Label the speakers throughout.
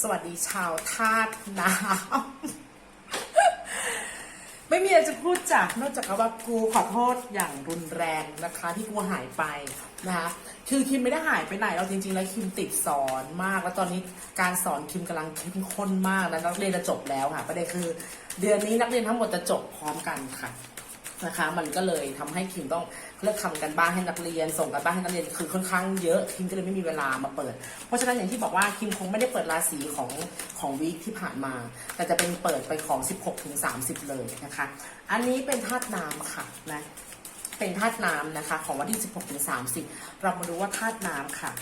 Speaker 1: สวัสดีชาวธาตุน้ำ ไม่มีอะไรจะพูดจากนอกจากว่ากูขอโทษอย่างรุนแรงนะคะ ที่กูหายไปนะคะคือคิมไม่ได้หายไปไหนเราจริง ๆ แล้วคิมติดสอนมาก แล้วตอนนี้การสอนคิมกำลังเข้มข้นมากแล้วนักเรียนจะจบแล้วค่ะประเด็นคือ เดือนนี้นักเรียนทั้งหมดจะจบพร้อมกันค่ะ นะคะ มันก็เลยทำให้คิมต้องเลือกทำกันบ้านให้นักเรียน ส่งกันบ้านให้นักเรียนคือค่อนข้างเยอะคิมก็เลยไม่มีเวลามาเปิด เพราะฉะนั้นอย่างที่บอกว่าคิมคงไม่ได้เปิดราศีของของวีคที่ผ่านมา แต่จะเป็นเปิดไปของ 16ถึง30 เลยนะคะ อันนี้เป็นธาตุน้ำค่ะนะเป็นธาตุน้ำนะคะ ของวันที่ 16ถึง30 เรามาดูว่าธาตุน้ำค่ะ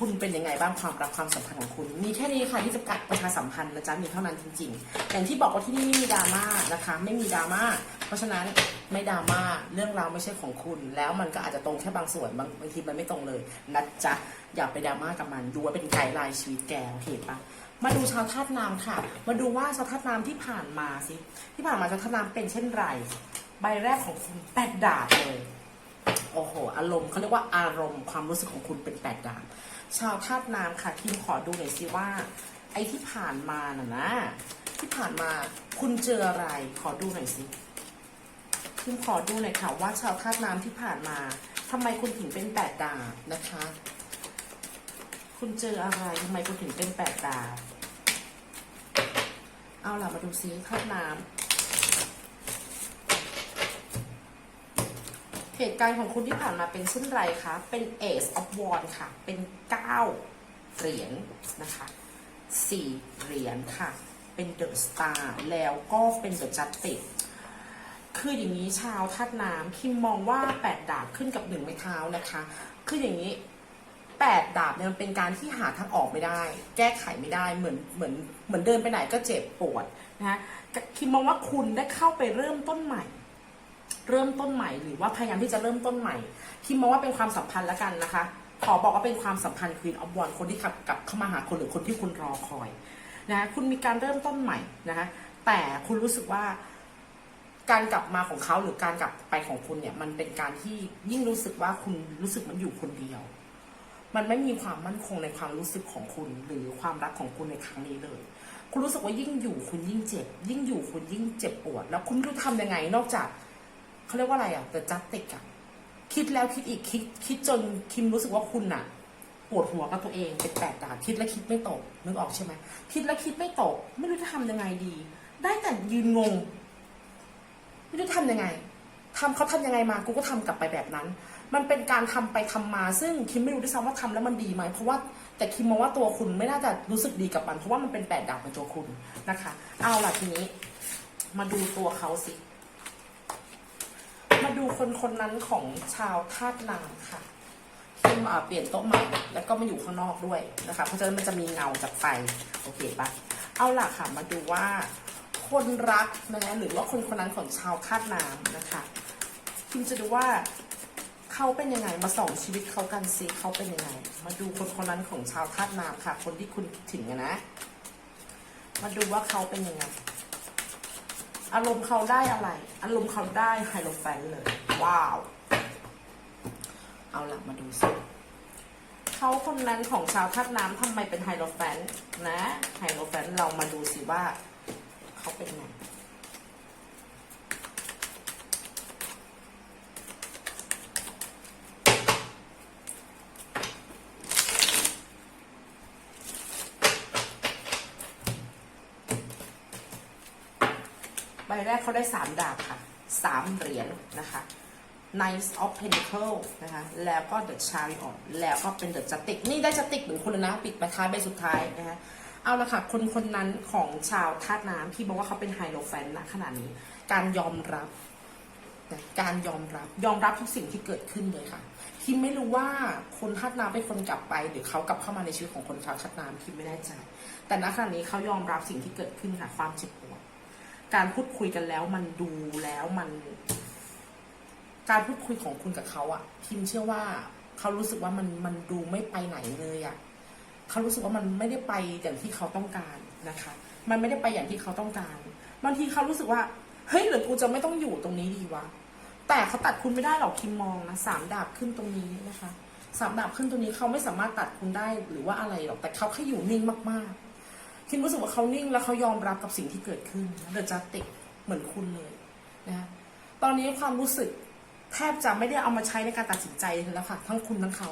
Speaker 1: คุณเป็นยังไงบ้างความรักความสัมพันธ์ของคุณ มีแค่นี้ค่ะที่จะกัดประชาสัมพันธ์นะจ๊ะมีเท่านั้นจริงๆอย่างที่บอกว่าที่นี่ไม่มีดราม่านะคะ ไม่มีดราม่าเพราะฉะนั้นไม่ดราม่าเรื่องราวไม่ใช่ของคุณ แล้วมันก็อาจจะตรงแค่บางส่วนบางบางทีมันไม่ตรงเลยนะจ๊ะอย่าไปดราม่ากับมันดูว่าเป็นไกด์ไลน์ชีวิตแกโอเคปะมาดูชาวธาตุน้ำค่ะ มาดูว่าชาวธาตุน้ำที่ผ่านมาสิที่ผ่านมาชาวธาตุน้ำเป็นเช่นไร ใบแรกของคุณแปดดาบเลยโอ้โห อารมณ์เขาเรียกว่าอารมณ์ความรู้สึกของคุณเป็นแปดดาบ ชาวธาตุน้ำค่ะทีมขอดูหน่อยสิว่า ไอ้ที่ผ่านมาน่ะนะ ที่ผ่านมาคุณเจออะไร ขอดูหน่อยสิทีมขอดูหน่อยค่ะ ว่าชาวธาตุน้ำที่ผ่านมาทำไมคุณถึงเป็นแปดดาบนะคะ คุณเจออะไรทำไมคุณถึงเป็นแปดดาบเอาล่ะมาดูซิธาตุน้ำ เหตุการณ์ของคุณที่ผ่านมาเป็นเช่นไรคะ เป็น Ace of Wands ค่ะ เป็น 9 เหรียญนะคะ 4 เหรียญค่ะ เป็น The Star แล้วก็เป็น The Justice คืออย่างนี้ชาวธาตุน้ำคิมมองว่า 8 ดาบขึ้นกับ 1 ไม้เท้านะคะ คืออย่างนี้ 8 ดาบเนี่ยมันเป็นการที่หาทางออกไม่ได้ แก้ไขไม่ได้ เหมือน เหมือน เหมือนเดินไปไหนก็เจ็บปวดนะคะคิมมองว่าคุณได้เข้าไปเริ่มต้นใหม่ เริ่มต้นใหม่ หรือว่าพยายามที่จะเริ่มต้นใหม่คิมมองว่าเป็นความสัมพันธ์แล้วกันนะคะ ขอบอกว่าเป็นความสัมพันธ์ Queen of Wands คนที่ขับกลับเข้ามาหาคนหรือคนที่คุณรอคอยนะคะคุณมีการเริ่มต้นใหม่นะคะแต่คุณรู้สึกว่าการกลับมาของเขาหรือการกลับไปของคุณเนี่ย มันเป็นการที่ยิ่งรู้สึกว่าคุณรู้สึกมันอยู่คนเดียว มันไม่มีความมั่นคงในความรู้สึกของคุณ หรือความรักของคุณในครั้งนี้เลย คุณรู้สึกว่ายิ่งอยู่คุณยิ่งเจ็บ ยิ่งอยู่คุณยิ่งเจ็บปวด แล้วคุณไม่รู้ทำยังไงนอกจาก เขาเรียกว่าอะไรอะแต่จัดติกอะคิดแล้วคิดอีกคิด คิดจนคิมรู้สึกว่าคุณอะปวดหัวกับตัวเองเป็นแปดดาบคิดแล้วคิดไม่ตกนึกออกใช่ไหมคิดแล้วคิดไม่ตก ไม่รู้จะทำยังไงดี ได้แต่ยืนงง ไม่รู้ทำยังไงทำเขาทำยังไงมากูก็ทำกลับไปแบบนั้น มันเป็นการทำไปทำมา ซึ่งคิมไม่รู้ด้วยซ้ำว่าทำแล้วมันดีไหมเพราะว่าแต่คิมมองว่าตัวคุณไม่น่าจะรู้สึกดีกับมันเพราะว่ามันเป็นแปดดาบในตัวคุณนะคะ เอาล่ะทีนี้ มาดูตัวเขาสิ ดูคนคนนั้นของชาวธาตุน้ำค่ะคิมอ่าเปลี่ยนโต๊ะใหม่แล้วก็มาอยู่ข้างนอกด้วยนะคะ เพราะฉะนั้นมันจะมีเงาจากไฟโอเคปะเอาล่ะค่ะมาดูว่า คนรักนะคะหรือว่าคนคนนั้นของชาวธาตุน้ำนะคะคิมจะดูว่าเขาเป็นยังไงมาส่องชีวิตเขากันสิเขาเป็นยังไง มาดูคนคนนั้นของชาวธาตุน้ำค่ะ คนที่คุณคิดถึงนะ มาดูว่าเขาเป็นยังไง อารมณ์เขาได้อะไร อารมณ์เขาได้ไฮโลแฟนเลย ว้าว เอาล่ะมาดูสิเขาคนนั้นของชาวธาตุน้ำทำไมเป็นไฮโลแฟนนะ ไฮโลแฟนเรามาดูสิว่าเขาเป็นไง ใบแรกเขาได้สามดาบค่ะสามเหรียญนะคะ Knight of Pentacle นะคะ แล้วก็ The Chariot แล้วก็เป็น The Justice นี่ได้จัติกเหมือนคุณเลยนะ ปิดไปท้ายใบสุดท้ายนะคะ เอาละค่ะ คนคนนั้นของชาวธาตุน้ำที่บอกว่าเขาเป็นไฮโลแฟนนะขนาดนี้ การยอมรับ การยอมรับ ยอมรับทุกสิ่งที่เกิดขึ้นเลยค่ะ คิมไม่รู้ว่าคนธาตุน้ำเป็นคนกลับไป หรือเขากลับเข้ามาในชีวิตของคนชาวธาตุน้ำคิมไม่แน่ใจ แต่ณขณะนี้เขายอมรับสิ่งที่เกิดขึ้นค่ะ ความเจ็บปวด การพูดคุยกันแล้ว มันดูแล้วมัน การพูดคุยของคุณกับเขาอะคิมเชื่อว่าเขารู้สึกว่ามันมันดูไม่ไปไหนเลยอะเขารู้สึกว่ามันไม่ได้ไปอย่างที่เขาต้องการนะคะ มันไม่ได้ไปอย่างที่เขาต้องการบางทีเขารู้สึกว่าเฮ้ยหรือกูจะไม่ต้องอยู่ตรงนี้ดีวะแต่เขาตัดคุณไม่ได้หรอกคิมมองนะสามดาบขึ้นตรงนี้นะคะสามดาบขึ้นตรงนี้เขาไม่สามารถตัดคุณได้หรือว่าอะไรหรอกแต่เขาแค่อยู่นิ่งมากๆ คิมรู้สึกว่าเขานิ่งแล้วเขายอมรับกับสิ่งที่เกิดขึ้นเดอะจัสติกเหมือนคุณเลยนะคะตอนนี้ความรู้สึกแทบจะไม่ได้เอามาใช้ในการตัดสินใจแล้วค่ะ ทั้งคุณทั้งเขา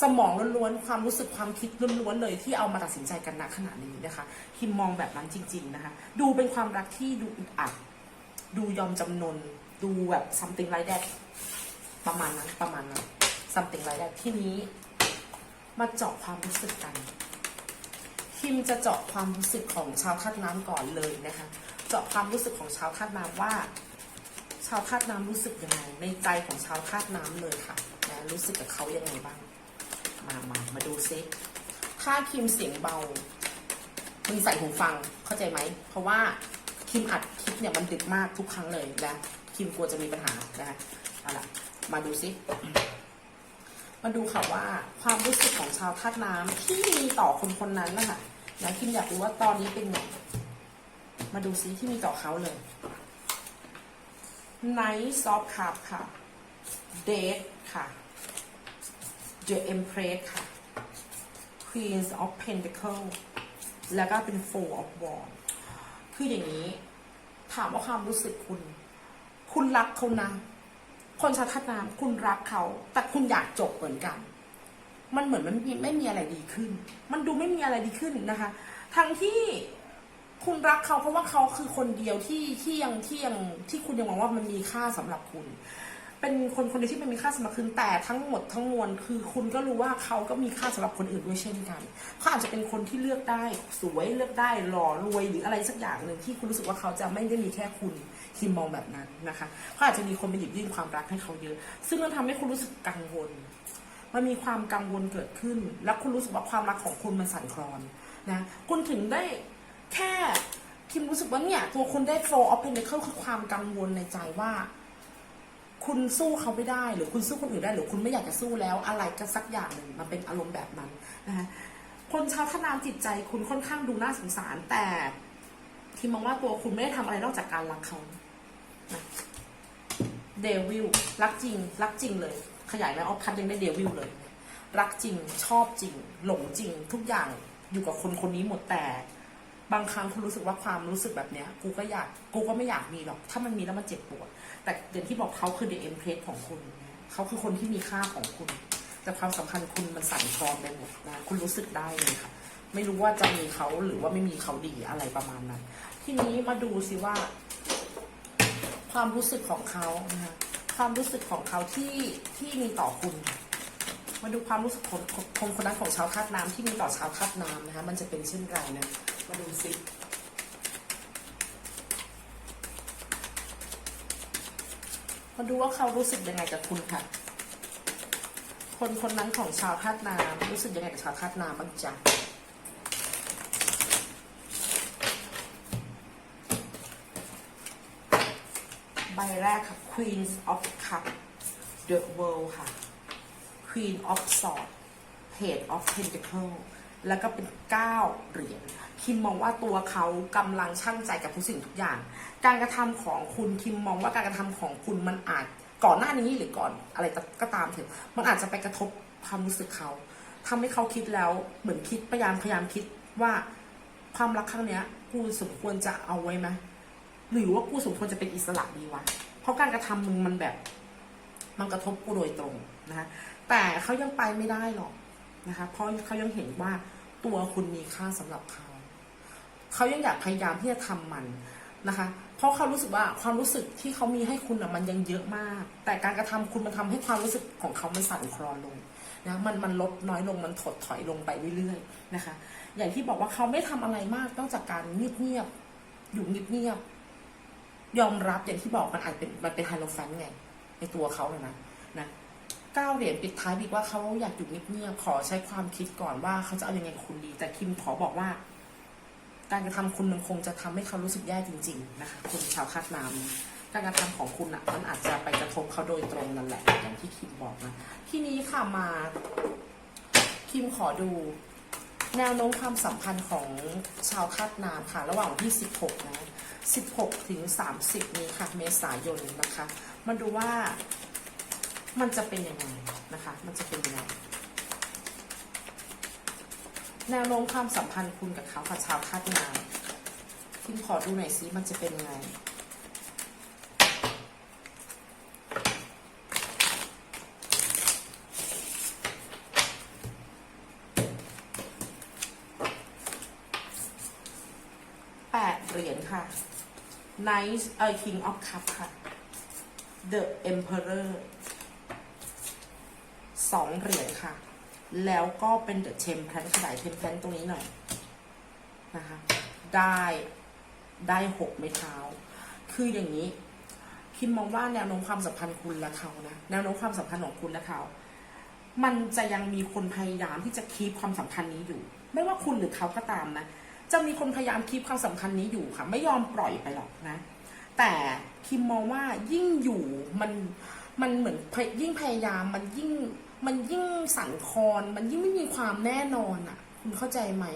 Speaker 1: สมองล้วนๆ ความรู้สึกความคิดล้วนๆเลยที่เอามาตัดสินใจกันณขณะนี้นะคะ คิมมองแบบนั้นจริง ๆนะคะ ดูเป็นความรักที่ดูอึดอัด ดูยอมจำนน ดูแบบ something like that ประมาณนั้นประมาณนั้น something like that ที่นี้ มาเจาะความรู้สึกกัน คิมจะเจาะความรู้สึกของชาวธาตุน้ำก่อนเลยนะคะ เจาะความรู้สึกของชาวธาตุน้ำว่า ชาวธาตุน้ำรู้สึกยังไงในใจของชาวธาตุน้ำเลยค่ะนะรู้สึกกับเขายังไงบ้าง มามามาดูซิถ้าคิมเสียงเบามึงใส่หูฟังเข้าใจไหม เพราะว่าคิมอัดคลิปเนี่ยมันดึกมากทุกครั้งเลยนะคิมกลัวจะมีปัญหานะคะเอาล่ะ มาดูซิ มาดูค่ะว่าความรู้สึกของชาวธาตุน้ำที่มีต่อคนคนนั้นนะคะนะคิมอยากรู้ว่าตอนนี้เป็นไงมาดูซิที่มีต่อเขาเลย Nice of Cup ค่ะ Date ค่ะ The Empress ค่ะ Queen of Pentacle แล้วก็เป็น Four of Wands คืออย่างนี้ ถามว่าความรู้สึกคุณ คุณรักเขานะ คนชาติธน้ำคุณรักเขา แต่คุณอยากจบเหมือนกัน มันเหมือนมันไม่ไม่มีอะไรดีขึ้น มันดูไม่มีอะไรดีขึ้นนะคะ ทั้งที่คุณรักเขาเพราะว่าเขาคือคนเดียวที่ที่ยังที่ยังที่คุณยังมองว่ามันมีค่าสำหรับคุณ เป็นคนคนเดียวที่มันมีค่าสำหรับคุณแต่ทั้งหมดทั้งมวลคือคุณก็รู้ว่าเขาก็มีค่าสำหรับคนอื่นด้วยเช่นกันเขาอาจจะเป็นคนที่เลือกได้สวยเลือกได้หล่อรวยหรืออะไรสักอย่างหนึ่งที่คุณรู้สึกว่าเขาจะไม่ได้มีแค่คุณคิมมองแบบนั้นนะคะเขาอาจจะมีคนมาหยิบยื่นความรักให้เขาเยอะ ซึ่งมันทำให้คุณรู้สึกกังวล มันมีความกังวลเกิดขึ้น แล้วคุณรู้สึกว่าความรักของคุณมันสั่นคลอนนะคุณถึงได้แค่คิมรู้สึกว่าเนี่ยตัวคุณได้ flow of pentacle คือความกังวลในใจว่า คุณสู้เขาไม่ได้ หรือคุณสู้คนอื่นได้ หรือคุณไม่อยากจะสู้แล้วอะไรก็สักอย่างหนึ่งมันเป็นอารมณ์แบบนั้นนะคะคนชาวทนามจิตใจคุณค่อนข้างดูน่าสงสาร แต่ทีมมองว่าตัวคุณไม่ได้ทำอะไรนอกจากการรักเขาเดวิลรักจริง รักจริงเลย ขยายไหมออฟคัดยังได้เดวิลเลย รักจริงชอบจริง หลงจริง ทุกอย่างอยู่กับคนคนนี้หมดแต่ บางครั้งคุณรู้สึกว่าความรู้สึกแบบเนี้ย กูก็อยากกูก็ไม่อยากมีหรอก ถ้ามันมีแล้วมันเจ็บปวด แต่อย่างที่บอกเขาคือ the empress ของคุณ เขาคือคนที่มีค่าของคุณ แต่ความสัมพันธ์คุณมันสั่นคลอนไปหมดนะคุณรู้สึกได้เลยค่ะ ไม่รู้ว่าจะมีเขาหรือว่าไม่มีเขาดีอะไรประมาณนั้น ทีนี้มาดูสิว่า ความรู้สึกของเขานะคะความรู้สึกของเขาที่ที่มีต่อคุณ มาดูความรู้สึกของคนคนนั้นของชาวธาตุน้ำที่มีต่อชาวธาตุน้ำนะคะ มันจะเป็นเช่นไรนะ มาดูสิ มาดูว่าเขารู้สึกยังไงกับคุณค่ะ คนคนนั้นของชาวธาตุน้ำรู้สึกยังไงกับชาวธาตุน้ำบ้างจ๊ะใบแรกค่ะ Queen of Cup The World ค่ะ Queen of Swords Page of Pentacle แล้วก็เป็น 9 เหรียญคิ คิมมองว่าตัวเขากำลังช่างใจกับทุกสิ่งทุกอย่าง การกระทำของคุณคิมมองว่าการกระทำของคุณมันอาจก่อนหน้านี้หรือก่อนอะไรก็ตามเถอะมันอาจจะไปกระทบความรู้สึกเขาทำให้เขาคิดแล้วเหมือนคิดพยายามพยายามคิดว่าความรักครั้งเนี้ยกูสมควรจะเอาไว้ไหมหรือว่ากูสมควรจะเป็นอิสระดีวะเพราะการกระทำมึงมันแบบ มันกระทบกูโดยตรงนะคะแต่เขายังไปไม่ได้หรอกนะคะเพราะเขายังเห็นว่าตัวคุณมีค่าสำหรับเขา เขายังอยากพยายามที่จะทำมันนะคะ เพราะเขารู้สึกว่าความรู้สึกที่เขามีให้คุณอะมันยังเยอะมาก แต่การกระทำคุณมันทำให้ความรู้สึกของเขามันสั่นคลอนลงนะมันมันลดน้อยลงมันถดถอยลงไปเรื่อยๆนะคะ อย่างที่บอกว่าเขาไม่ทำอะไรมากนอกจากการเงียบๆอยู่เงียบๆยอมรับอย่างที่บอกมันอาจเป็นมันเป็นไฮโลแฟนไงในตัวเขาเลยนะนะเก้าเหรียญปิดท้ายดีว่าเขาอยากอยู่เงียบๆขอใช้ความคิดก่อนว่าเขาจะเอาอยังไงกับคุณดี แต่คิมขอบอกว่า การกระทำคุณมันคงจะทำให้เขารู้สึกแย่จริง ๆ นะคะคุณชาวคาดน้ำการกระทำของคุณอะมันอาจจะไปกระทบเขาโดยตรงนั่นแหละอย่างที่คิมบอกนะทีนี้ค่ะมาคิมขอดูแนวโน้มความสัมพันธ์ของชาวคาดน้ำค่ะ ระหว่างวันที่ 16 นะ 16 ถึง 30 นี้ค่ะ เมษายนนะคะมาดูว่ามันจะเป็นยังไงนะคะ มันจะเป็นยังไง แนวโน้มความสัมพันธ์คุณกับเขาค่ะชาวคาดงานคิมขอดูหน่อยซิมันจะเป็นยังไงแปดเหรียญค่ะ Knight เอ่อ King of Cup ค่ะ The Emperor สองเหรียญค่ะ แล้วก็เป็น The Temperance ขยาย Temperance ตรงนี้หน่อยนะคะได้ได้หกไม้เท้า คืออย่างนี้ คิมมองว่าแนวโน้มความสัมพันธ์คุณและเขานะแนวโน้มความสัมพันธ์ของคุณและเขา มันจะยังมีคนพยายามที่จะคีปความสัมพันธ์นี้อยู่ ไม่ว่าคุณหรือเขาก็ตามนะจะมีคนพยายามคีปความสัมพันธ์นี้อยู่ค่ะ ไม่ยอมปล่อยไปหรอกนะ แต่คิมมองว่ายิ่งอยู่มันมันเหมือนยิ่งพยายามมันยิ่ง มันยิ่งสั่นคลอนมันยิ่งไม่มีความแน่นอนอะ คุณเข้าใจไหม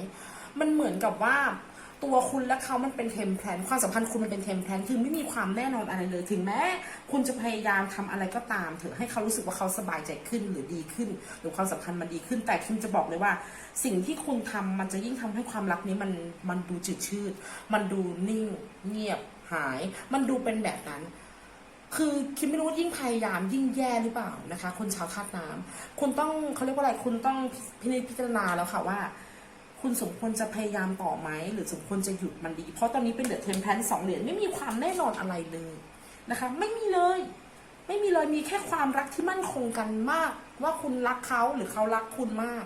Speaker 1: มันเหมือนกับว่าตัวคุณและเขามันเป็นเทมเพลนความสัมพันธ์คุณมันเป็นเทมเพลนคือไม่มีความแน่นอนอะไรเลย ถึงแม้คุณจะพยายามทำอะไรก็ตามเถอะให้เขารู้สึกว่าเขาสบายใจขึ้นหรือดีขึ้น หรือความสัมพันธ์มันดีขึ้น แต่คิมจะบอกเลยว่า สิ่งที่คุณทำมันจะยิ่งทำให้ความรักนี้มันมันดูจืดชืด มันดูนิ่ง เงียบหาย มันดูเป็นแบบนั้น คือคิดไม่รู้ว่ายิ่งพยายามยิ่งแย่หรือเปล่านะคะ คนชาวธาตุน้ำคุณต้องเขาเรียกว่าอะไรคุณต้องพินิจพิจารณาแล้วค่ะว่า คุณสมควรจะพยายามต่อไหมหรือสมควรจะหยุดมันดี เพราะตอนนี้เป็นเดือดเทมแพนสองเหรียญไม่มีความแน่นอนอะไรเลยนะคะ ไม่มีเลย ไม่มีเลยมีแค่ความรักที่มั่นคงกันมาก ว่าคุณรักเขาหรือเขารักคุณมาก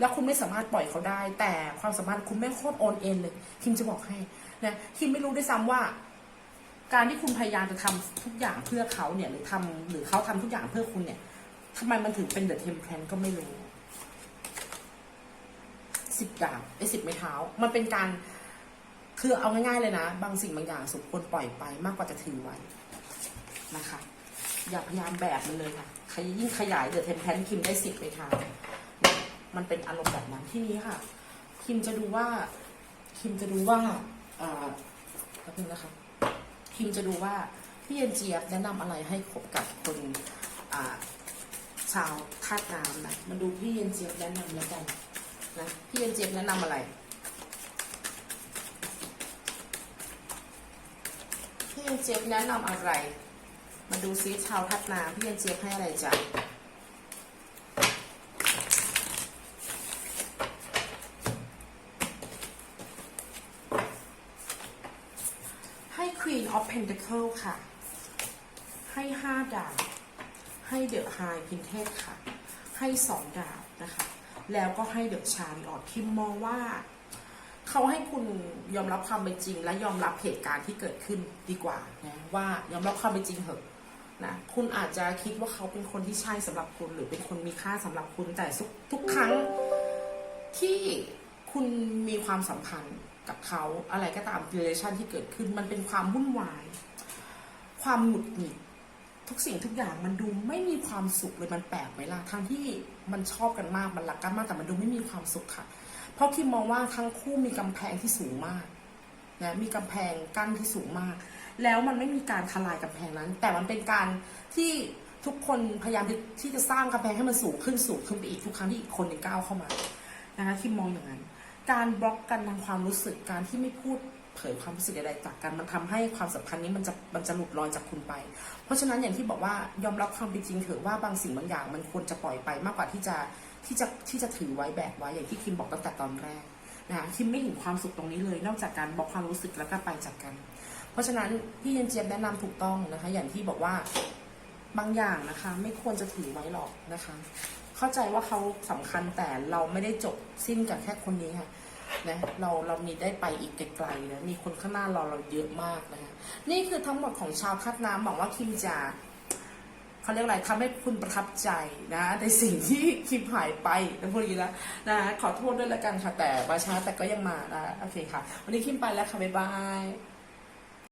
Speaker 1: แล้วคุณไม่สามารถปล่อยเขาได้ แต่ความสัมพันธ์คุณไม่โคตรโอนเอ็นเลยคิมจะบอกให้นะคิมไม่รู้ด้วยซ้ำว่า การที่คุณพยายามจะทำทุกอย่างเพื่อเขาเนี่ยหรือทำหรือเขาทำทุกอย่างเพื่อคุณเนี่ยทำไมมันถึงเป็นเดอะเทมเพลนก็ไม่รู้สิบดาบไอ้สิบไม้เท้า มันเป็นการคือเอาง่ายๆเลยนะ บางสิ่งบางอย่างสมควรปล่อยไปมากกว่าจะถือไว้นะคะ อย่าพยายามแบบมันเลยค่ะขยยิ่งขยายเดอะเทมเพลนคิมได้สิบไม้เท้ามันเป็นอารมณ์แบบนั้นที่นี้ค่ะ คิมจะดูว่า คิมจะดูว่าอ่าแป๊บนึงนะคะ พิมจะดูว่าพี่เย็นเจี๊ยบแนะนำอะไรให้คบกับคนชาวธาตุน้ำนะมาดูพี่เย็นเจี๊ยบแนะนำแล้วกันนะพี่เย็นเจี๊ยบแนะนำอะไรพี่เย็นเจี๊ยบแนะนำอะไร มาดูซิชาวธาตุน้ำพี่เย็นเจี๊ยบให้อะไรจ้ะให้ Queen of Pentacle ค่ะ ให้ห้าดาบให้เดอะไฮพินเทสค่ะ ให้สองดาบนะคะ แล้วก็ให้เดอะชาริออตคิมมองว่าเขาให้คุณยอมรับความเป็นจริง และยอมรับเหตุการณ์ที่เกิดขึ้นดีกว่านะว่ายอมรับความเป็นจริงเถอะนะคุณอาจจะคิดว่าเขาเป็นคนที่ใช่สำหรับคุณ หรือเป็นคนมีค่าสำหรับคุณแต่ทุกทุกครั้งที่คุณมีความสัมพันธ์ กับเขาอะไรก็ตาม relation ที่เกิดขึ้น มันเป็นความวุ่นวาย ความหงุดหงิด ทุกสิ่งทุกอย่างมันดูไม่มีความสุขเลยมันแปลกไหมล่ะทั้งที่มันชอบกันมากมันรักกันมากแต่มันดูไม่มีความสุขค่ะ เพราะคิมมองว่าทั้งคู่มีกำแพงที่สูงมากนะมีกำแพงกั้นที่สูงมาก แล้วมันไม่มีการทลายกำแพงนั้น แต่มันเป็นการที่ทุกคนพยายามที่จะสร้างกำแพงให้มันสูงขึ้นสูงขึ้นไปอีกทุกครั้งที่อีกคนหนึ่งก้าวเข้ามานะคะคิมมองอย่างนั้น การบล็อกกันทางความรู้สึกการที่ไม่พูดเผยความรู้สึกใดๆจากกันมันทำให้ความสัมพันธ์นี้มันจะมันจะหลุดลอยจากคุณไป เพราะฉะนั้นอย่างที่บอกว่ายอมรับความเป็นจริงเถอะว่าบางสิ่งบางอย่างมันควรจะปล่อยไปมากกว่าที่จะที่จะที่จะถือไว้แบกไว้อย่างที่คิมบอกตั้งแต่ตอนแรกนะคะคิมไม่เห็นความสุขตรงนี้เลย นอกจากการบล็อกความรู้สึกแล้วก็ไปจากกัน เพราะฉะนั้นพี่เย็นเจี๊ยบแนะนำถูกต้องนะคะ อย่างที่บอกว่าบางอย่างนะคะ ไม่ควรจะถือไว้หรอกนะคะ เข้าใจว่าเขาสำคัญแต่เราไม่ได้จบสิ้นกับแค่คนนี้ค่ะนะเราเรามีได้ไปอีกไกลๆนะมีคนข้างหน้ารอเราเยอะมากนะคะนี่คือทั้งหมดของชาวคัดน้ำหวังว่าคิมจะเขาเรียกอะไรทำให้คุณประทับใจนะในสิ่งที่คิมหายไปนะพูดอย่างนี้แล้วนะขอโทษด้วยละกันค่ะ แต่มาช้าแต่ก็ยังมานะโอเคค่ะ วันนี้คิมไปแล้วค่ะ บ๊ายบาย